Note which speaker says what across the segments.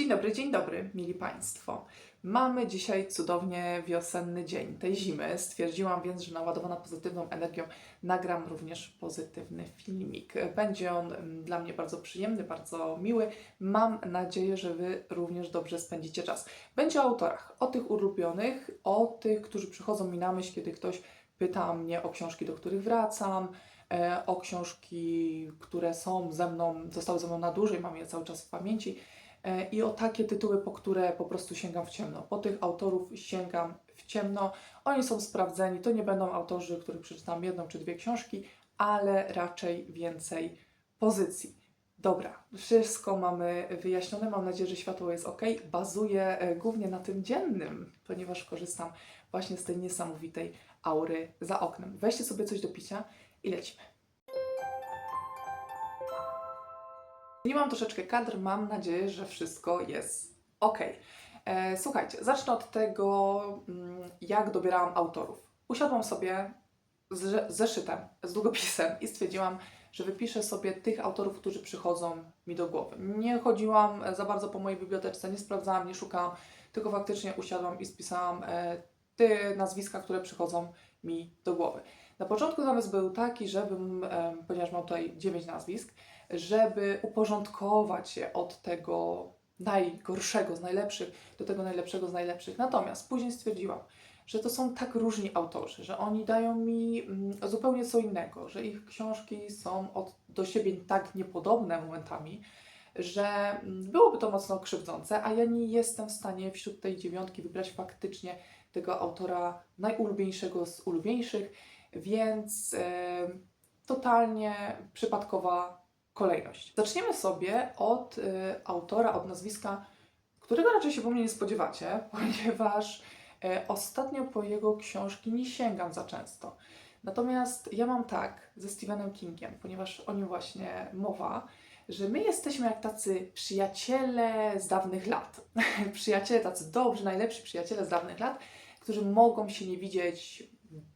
Speaker 1: Dzień dobry, dzień dobry, mili Państwo. Mamy dzisiaj cudownie wiosenny dzień tej zimy. Stwierdziłam więc, że naładowana pozytywną energią nagram również pozytywny filmik. Będzie on dla mnie bardzo przyjemny, bardzo miły. Mam nadzieję, że Wy również dobrze spędzicie czas. Będzie o autorach, o tych ulubionych, o tych, którzy przychodzą mi na myśl, kiedy ktoś pyta mnie o książki, do których wracam, e, o książki, które są ze mną, zostały ze mną na dłużej, mam je cały czas w pamięci i o takie tytuły, po które po prostu sięgam w ciemno. Po tych autorów sięgam w ciemno. Oni są sprawdzeni, to nie będą autorzy, których przeczytam jedną czy dwie książki, ale raczej więcej pozycji. Dobra, wszystko mamy wyjaśnione. Mam nadzieję, że światło jest ok. Bazuję e, głównie na tym dziennym, ponieważ korzystam właśnie z tej niesamowitej aury za oknem. Weźcie sobie coś do picia i lecimy. Zmieniłam troszeczkę kadr, mam nadzieję, że wszystko jest ok. E, słuchajcie, zacznę od tego, mm, jak dobierałam autorów. Usiadłam sobie z zeszytem, z długopisem i stwierdziłam, że wypiszę sobie tych autorów, którzy przychodzą mi do głowy. Nie chodziłam za bardzo po mojej bibliotece, nie sprawdzałam, nie szukałam, tylko faktycznie usiadłam i spisałam e, te nazwiska, które przychodzą mi do głowy. Na początku zamysł był taki, żebym, ponieważ mam tutaj 9 nazwisk, żeby uporządkować je od tego najgorszego z najlepszych do tego najlepszego z najlepszych. Natomiast później stwierdziłam, że to są tak różni autorzy, że oni dają mi mm, zupełnie co innego, że ich książki są od, do siebie tak niepodobne momentami, że mm, byłoby to mocno krzywdzące, a ja nie jestem w stanie wśród tej dziewiątki wybrać faktycznie tego autora najulubieńszego z ulubieńszych, więc totalnie przypadkowa kolejność. Zaczniemy sobie od e, autora, od nazwiska, którego raczej się po mnie nie spodziewacie, ponieważ e, ostatnio po jego książki nie sięgam za często. Natomiast ja mam tak ze Stephenem Kingiem, ponieważ o nim właśnie mowa, że my jesteśmy jak tacy przyjaciele z dawnych lat. przyjaciele, tacy dobrzy, najlepsi przyjaciele z dawnych lat, którzy mogą się nie widzieć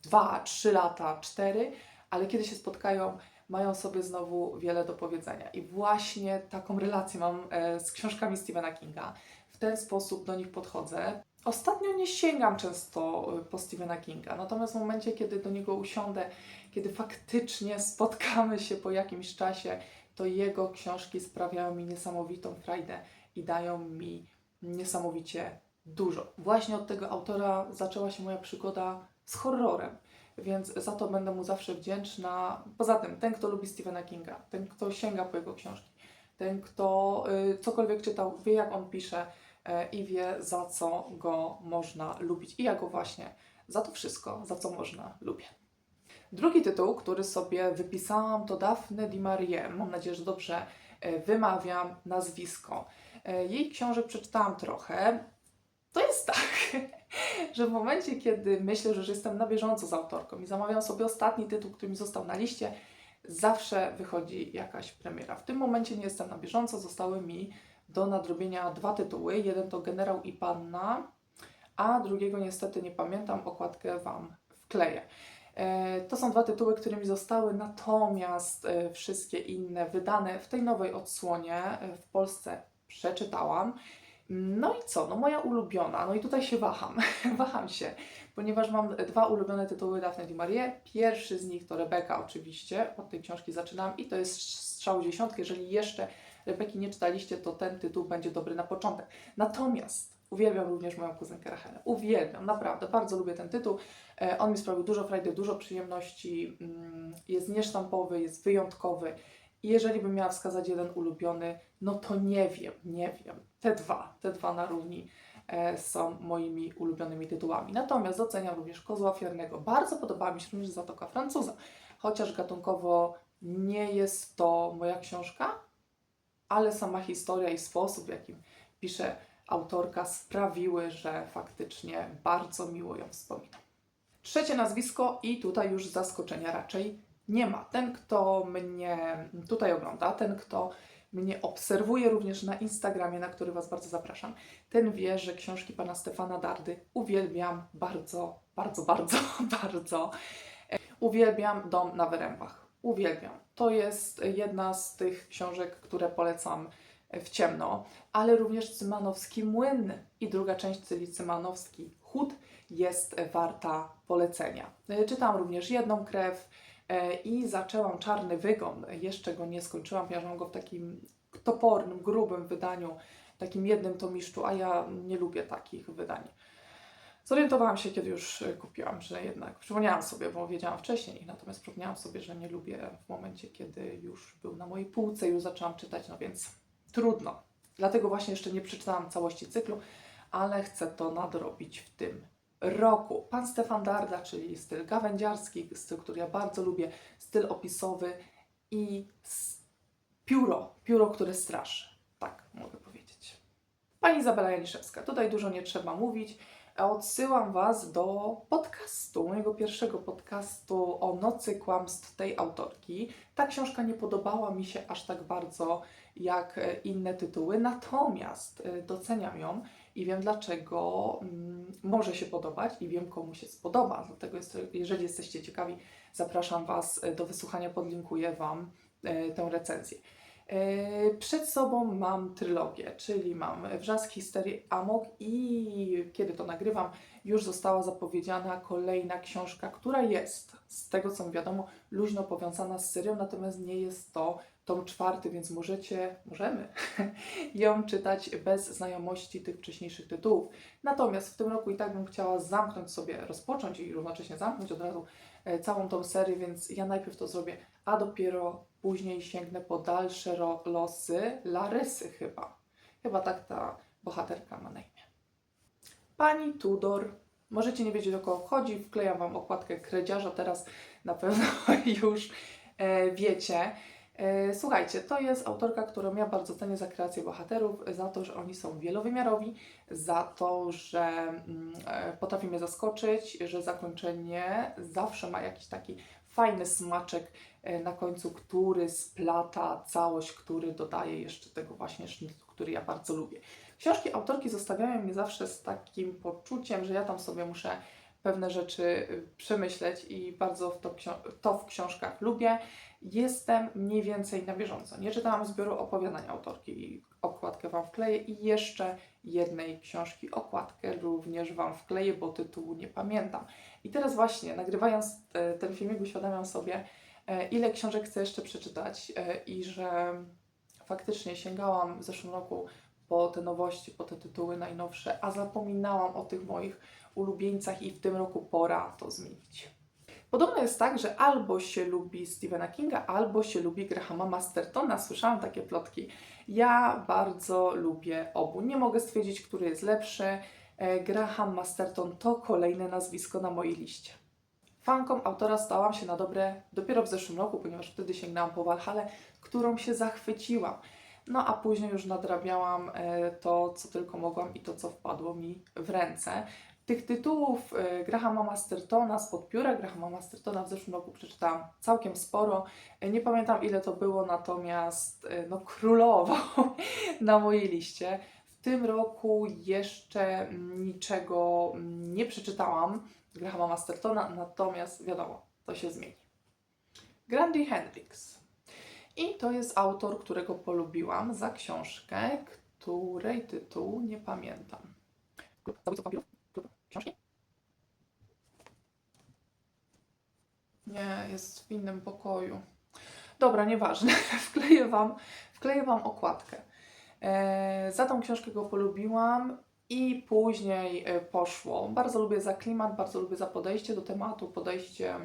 Speaker 1: dwa, trzy lata, cztery, ale kiedy się spotkają, mają sobie znowu wiele do powiedzenia. I właśnie taką relację mam e, z książkami Stephena Kinga. W ten sposób do nich podchodzę. Ostatnio nie sięgam często e, po Stephena Kinga, natomiast w momencie, kiedy do niego usiądę, kiedy faktycznie spotkamy się po jakimś czasie, to jego książki sprawiają mi niesamowitą frajdę i dają mi niesamowicie dużo. Właśnie od tego autora zaczęła się moja przygoda z horrorem, więc za to będę mu zawsze wdzięczna. Poza tym, ten, kto lubi Stephena Kinga, ten, kto sięga po jego książki, ten, kto y, cokolwiek czytał, wie, jak on pisze y, i wie, za co go można lubić. I ja go właśnie za to wszystko, za co można, lubię. Drugi tytuł, który sobie wypisałam, to Daphne Di Marie. Mam nadzieję, że dobrze y, wymawiam nazwisko. Y, Jej książek przeczytałam trochę. To jest tak, że w momencie, kiedy myślę, że jestem na bieżąco z autorką i zamawiam sobie ostatni tytuł, który mi został na liście, zawsze wychodzi jakaś premiera. W tym momencie nie jestem na bieżąco, zostały mi do nadrobienia dwa tytuły. Jeden to Generał i Panna, a drugiego niestety nie pamiętam, okładkę Wam wkleję. E, To są dwa tytuły, które mi zostały, natomiast e, wszystkie inne wydane w tej nowej odsłonie e, w Polsce przeczytałam. No i co? No moja ulubiona. No i tutaj się waham. waham się, ponieważ mam dwa ulubione tytuły Daphne Di Marie. Pierwszy z nich to Rebeka oczywiście. Od tej książki zaczynam i to jest Strzał dziesiątki. Jeżeli jeszcze Rebeki nie czytaliście, to ten tytuł będzie dobry na początek. Natomiast uwielbiam również moją kuzynkę Rachelę. Uwielbiam, naprawdę. Bardzo lubię ten tytuł. E, On mi sprawił dużo frajdy, dużo przyjemności. Mm, Jest niesztampowy, jest wyjątkowy. Jeżeli bym miała wskazać jeden ulubiony, no to nie wiem, nie wiem. Te dwa, te dwa na równi e, są moimi ulubionymi tytułami. Natomiast doceniam również Kozła Ofiarnego. Bardzo podobała mi się również Zatoka Francuza. Chociaż gatunkowo nie jest to moja książka, ale sama historia i sposób, w jakim pisze autorka, sprawiły, że faktycznie bardzo miło ją wspominam. Trzecie nazwisko i tutaj już zaskoczenia raczej nie ma. Ten, kto mnie tutaj ogląda, ten, kto mnie obserwuje również na Instagramie, na który Was bardzo zapraszam, ten wie, że książki pana Stefana Dardy uwielbiam bardzo, bardzo, bardzo, bardzo. Uwielbiam Dom na Wyrębach. Uwielbiam. To jest jedna z tych książek, które polecam w ciemno, ale również Cymanowski Młyn i druga część, czyli Cymanowski Chód jest warta polecenia. Czytałam również Jedną krew i zaczęłam Czarny Wygon. Jeszcze go nie skończyłam, mam go w takim topornym, grubym wydaniu, takim jednym tomiszczu, a ja nie lubię takich wydań. Zorientowałam się, kiedy już e, kupiłam, że jednak przypomniałam sobie, bo wiedziałam wcześniej, natomiast przypomniałam sobie, że nie lubię w momencie, kiedy już był na mojej półce, już zaczęłam czytać, no więc trudno. Dlatego właśnie jeszcze nie przeczytałam całości cyklu, ale chcę to nadrobić w tym roku. Pan Stefan Darda, czyli styl gawędziarski, styl, który ja bardzo lubię, styl opisowy i pióro, pióro, które straszy. Tak mogę powiedzieć. Pani Izabela Janiszewska, tutaj dużo nie trzeba mówić. Odsyłam Was do podcastu, mojego pierwszego podcastu o nocy kłamstw tej autorki. Ta książka nie podobała mi się aż tak bardzo jak inne tytuły, natomiast e, doceniam ją i wiem dlaczego mm, może się podobać i wiem komu się spodoba. Dlatego jest, jeżeli jesteście ciekawi, zapraszam Was e, do wysłuchania, podlinkuję Wam e, tę recenzję. E, Przed sobą mam trylogię, czyli mam Wrzask Histerii Amok i kiedy to nagrywam, już została zapowiedziana kolejna książka, która jest, z tego co mi wiadomo, luźno powiązana z serią, natomiast nie jest to tom czwarty, więc możecie, możemy ją czytać bez znajomości tych wcześniejszych tytułów. Natomiast w tym roku i tak bym chciała zamknąć sobie, rozpocząć i równocześnie zamknąć od razu e, całą tą serię, więc ja najpierw to zrobię, a dopiero później sięgnę po dalsze losy Larysy chyba. Chyba tak ta bohaterka ma na imię. Pani Tudor. Możecie nie wiedzieć o kogo chodzi, wklejam Wam okładkę kredziarza, teraz na pewno już e, wiecie. E, Słuchajcie, to jest autorka, którą ja bardzo cenię za kreację bohaterów, za to, że oni są wielowymiarowi, za to, że mm, e, potrafi mnie zaskoczyć, że zakończenie zawsze ma jakiś taki fajny smaczek e, na końcu, który splata całość, który dodaje jeszcze tego właśnie sznytu, który ja bardzo lubię. Książki autorki zostawiają mnie zawsze z takim poczuciem, że ja tam sobie muszę pewne rzeczy y, przemyśleć i bardzo w to, to w książkach lubię. Jestem mniej więcej na bieżąco. Nie czytałam zbioru opowiadań autorki i okładkę Wam wkleję i jeszcze jednej książki okładkę również Wam wkleję, bo tytułu nie pamiętam. I teraz właśnie, nagrywając e, ten filmik, uświadamiam sobie, e, ile książek chcę jeszcze przeczytać e, i że faktycznie sięgałam w zeszłym roku po te nowości, po te tytuły najnowsze, a zapominałam o tych moich ulubieńcach i w tym roku pora to zmienić. Podobno jest tak, że albo się lubi Stephena Kinga, albo się lubi Grahama Mastertona. Słyszałam takie plotki. Ja bardzo lubię obu. Nie mogę stwierdzić, który jest lepszy. E, Graham Masterton to kolejne nazwisko na mojej liście. Fanką autora stałam się na dobre dopiero w zeszłym roku, ponieważ wtedy sięgnęłam po Valhalla, którą się zachwyciłam. No a później już nadrabiałam e, to, co tylko mogłam i to, co wpadło mi w ręce. Tych tytułów e, Grahama Mastertona spod pióra Grahama Mastertona w zeszłym roku przeczytałam całkiem sporo. E, Nie pamiętam ile to było, natomiast no, królował na mojej liście. W tym roku jeszcze mm, niczego mm, nie przeczytałam Grahama Mastertona, natomiast wiadomo, to się zmieni. Grandi Hendrix. I to jest autor, którego polubiłam za książkę, której tytuł nie pamiętam. Klub Zabójców Wampirów? Książki? Nie, jest w innym pokoju. Dobra, nieważne. wkleję, wam, wkleję Wam okładkę. E, za tą książkę go polubiłam i później e, poszło. Bardzo lubię za klimat, bardzo lubię za podejście do tematu, podejście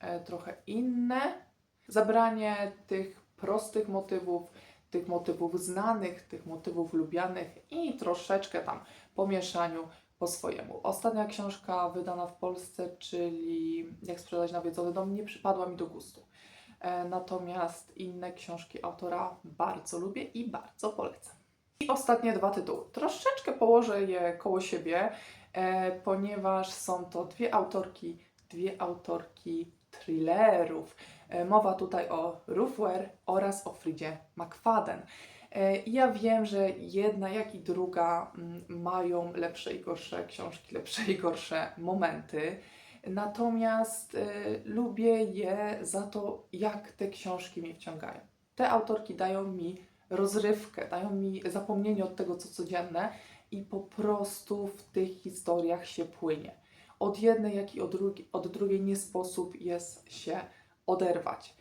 Speaker 1: e, trochę inne. Zabranie tych prostych motywów, tych motywów znanych, tych motywów lubianych i troszeczkę tam po po swojemu. Ostatnia książka wydana w Polsce, czyli Jak sprzedać nawiedzony dom, nie przypadła mi do gustu. E, Natomiast inne książki autora bardzo lubię i bardzo polecam. I ostatnie dwa tytuły. Troszeczkę położę je koło siebie, e, ponieważ są to dwie autorki, dwie autorki thrillerów. E, Mowa tutaj o Ruth Ware oraz o Fridzie McFadden. E, Ja wiem, że jedna jak i druga mm, mają lepsze i gorsze książki, lepsze i gorsze momenty. Natomiast e, lubię je za to, jak te książki mnie wciągają. Te autorki dają mi rozrywkę, dają mi zapomnienie od tego, co codzienne i po prostu w tych historiach się płynie. Od jednej, jak i od, drugi, od drugiej nie sposób jest się oderwać.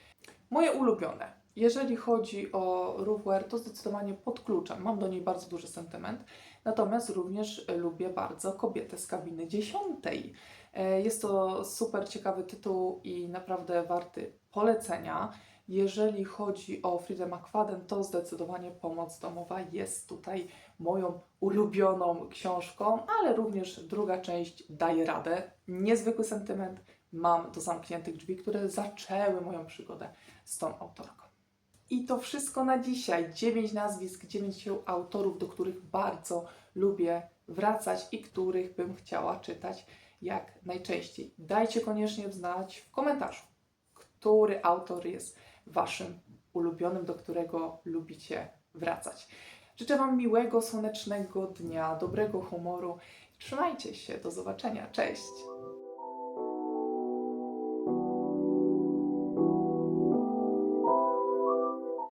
Speaker 1: Moje ulubione. Jeżeli chodzi o Roofware, to zdecydowanie pod kluczem. Mam do niej bardzo duży sentyment. Natomiast również lubię bardzo Kobietę z kabiny dziesiątej. E, Jest to super ciekawy tytuł i naprawdę warty polecenia. Jeżeli chodzi o Fridę McFadden, to zdecydowanie Pomoc Domowa jest tutaj moją ulubioną książką, ale również druga część daje radę. Niezwykły sentyment mam do zamkniętych drzwi, które zaczęły moją przygodę z tą autorką. I to wszystko na dzisiaj. 9 nazwisk, 9 autorów, do których bardzo lubię wracać i których bym chciała czytać jak najczęściej. Dajcie koniecznie znać w komentarzu, który autor jest Waszym ulubionym, do którego lubicie wracać. Życzę Wam miłego, słonecznego dnia, dobrego humoru. Trzymajcie się, do zobaczenia. Cześć!